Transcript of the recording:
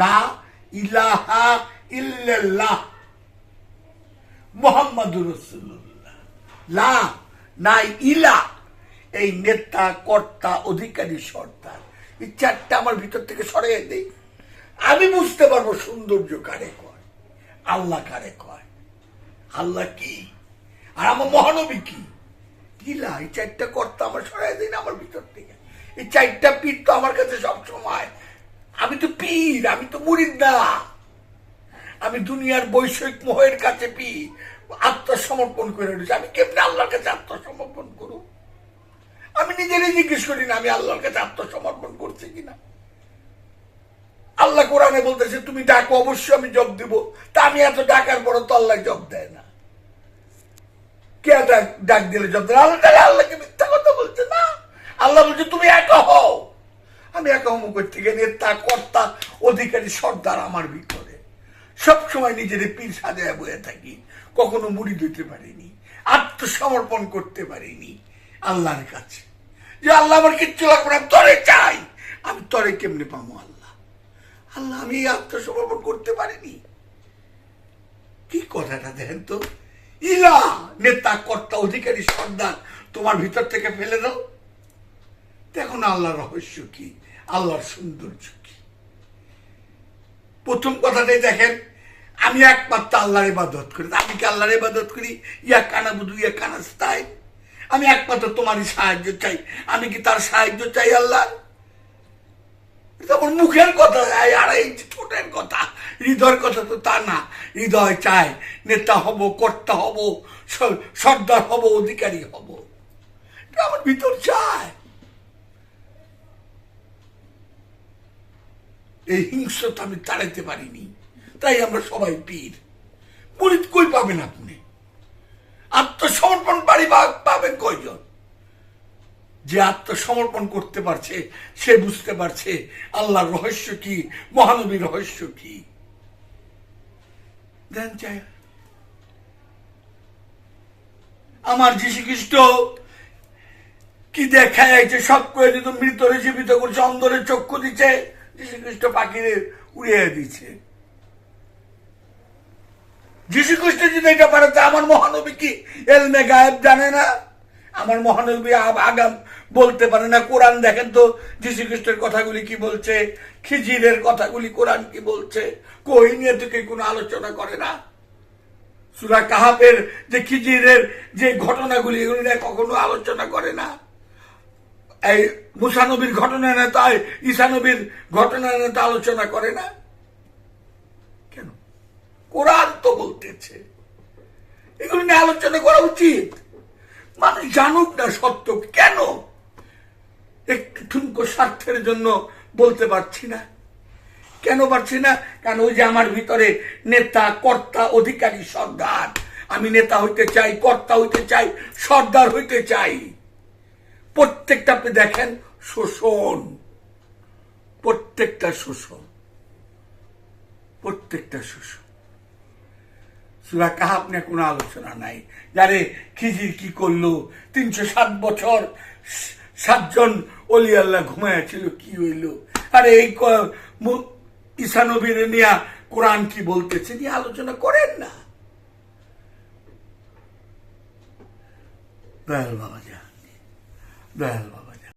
লা ইলাহা ইল্লাল্লাহ মোহাম্মদুর রসুল্লাহ লা নাই ইলা, এই নেতা, কর্তা, অধিকারী, সর্দার। এই চারটা আমার ভিতর থেকে সরিয়ে দেই। আমি বুঝতে পারব সৌন্দর্য কারে কয়, আল্লাহ কারে কয়। আল্লাহ কি? আর আমার মহানবী কি? ইলা, এই চারটা কর্তা আমার সরাই দিন আমার ভিতর থেকে। এই চারটা পীর তো আমার কাছে সব সময় আমি তো পীর, আমি তো মুরিদ। না আমি দুনিয়ার বৈষয়িক মোহের কাছে পি আত্মসমর্পণ করে রয়েছি আমি কেমনি আল্লাহর কাছে আত্মসমর্পণ করব আমি নিজেরই জিজ্ঞেস করি না, আমি আল্লাহর কাছে আত্মসমর্পণ করছি কিনা? আল্লাহ কোরআনে বলতেছে, তুমি ডাকো, অবশ্যই আমি জব দিব। তা আমি এত ডাকার পর তো আল্লাহ জব দেয় না। কে ডাক দিলে জব দেয় আল্লাহ আল্লাহকে মিথ্যা কথা বলছে না। আল্লাহ বলছে, তুমি একা হও। আমি একা করতে গিয়ে নেতা কর্তা অধিকারী সর্দার আমার ভিতরে। সব সময় নিজের পীর সাজায় বয়ে থাকি, কখনো মুড়ি দিতে পারিনি, আত্মসমর্পণ করতে পারিনি আল্লাহর কাছে। যে আল্লাহ আমার কিচ্ছু লাগবে না, তরে চাই। আমি তরে কেমনে পাবো আল্লাহ? আল্লাহ, আমি আত্মসমর্পণ করতে পারিনি। কি কথাটা দেখেন তো? ইলা, নেতা, কর্তা, অধিকারী, সর্দার, তোমার ভিতর থেকে ফেলে দাও। দেখো না আল্লাহর রহস্য কি। আল্লাহর সৌন্দর্য কি? প্রথম কথাটাই দেখেন, আমি একমাত্র আল্লাহর ইবাদত করি। আমি কি আল্লাহর ইবাদত করি? ইয়া কানা বুধু ইয়া কানাস্তাই আমি একমাত্র তোমারই সাহায্য চাই। আমি কি তার সাহায্য চাই আল্লাহ আমার মুখের কথা আর এই ঠোঁটের কথা, হৃদয়ের কথা তো তা না। হৃদয় চায় নেতা হব, কর্তা হব সর্দার হব, অধিকারী হব। আমার ভিতর চায় এই হিংস্রতা আমি তাড়াইতে পারিনি। তাই আমরা সবাই পীর। মুরিদ কই পাবেন আপনি? আত্মসমর্পণ বাড়ি পাবেন কয়জন? যে আত্মসমর্পণ করতে পারছে, সে বুঝতে পারছে আল্লাহর রহস্য কি, মহানবীর রহস্য কি। দেন চাই। আমার যীশু খ্রিস্ট কি দেখায় যে সব করে দিত, মৃতরে জীবিত করছে, অন্ধরে চক্ষু দিচ্ছে যীশু পাখিদের উড়িয়ে দিচ্ছে যীশু খ্রিস্ট যদি এটা পারে, তা আমার মহানবী কি? এলমে গায়েব জানে না? আমার মহানবী আগাম বলতে পারে না। কোরআন দেখেন তো যীশু খ্রিস্টের কথাগুলি কি বলছে? খিজিরের কথাগুলি কোরআন কি বলছে? কই নিয়ে তো কেউ কোনো আলোচনা করে না? সুরা কাহাবের যে খিজিরের যে ঘটনাগুলি, এগুলি নিয়ে কখনো আলোচনা করে না। এই মুসানবীর ঘটনা না তাই ঈসানবীর ঘটনা না তা আলোচনা করে না? কেন? কোরআন তো বলতেছে। এগুলি নিয়ে আলোচনা করা উচিত। মানুষ জানুক না সত্য, কেন? একটু ঠুনকো স্বার্থের জন্য বলতে পারছি না। কেন পারছি না? কারণ ওই যে আমার ভিতরে নেতা, কর্তা, অধিকারী, সর্দার। আমি নেতা হইতে চাই, কর্তা হইতে চাই, সর্দার হইতে চাই। প্রত্যেকটা আপনি দেখেন, শোষণ। প্রত্যেকটা শোষণ। প্রত্যেকটা শোষণ। সুরা কাহাব নিয়ে কোনো আলোচনা নাই। যারে খিজির কি করল, তিনশো সাত বছর সাতজন অলি আল্লাহ ঘুমাইয়াছিল কি হইল? আরে এই মু- নিয়া কোরআন কি বলতেছে, নিয়ে আলোচনা করেন না। দয়াল বাবা যা দয়াল বাবা